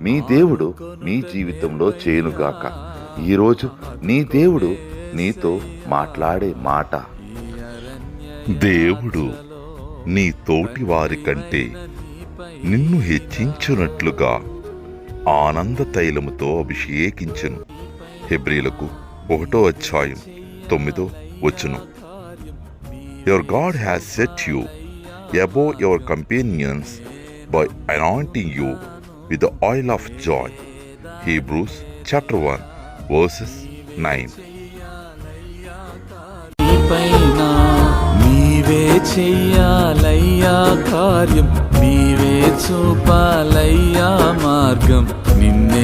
మీ దేవుడు మీ జీవితంలో చేయనుగాక. ఈరోజు నీ దేవుడు నీతో మాట్లాడే మాట. దేవుడు నీ తోటి వారి కంటే నిన్ను హెచ్చించునట్లుగా ఆనంద తైలముతో అభిషేకించను. హెబ్రీలకు ఒకటో అధ్యాయం తొమ్మిదో వచ్చును your God has set you above your companions by anointing you with oil of joy Hebrews chapter one verses nine పైన నీవే చెయ్యాలయ్యా కార్యం నీవే చూపాలయ్యా మార్గం నిన్నే నమ్ముకున్న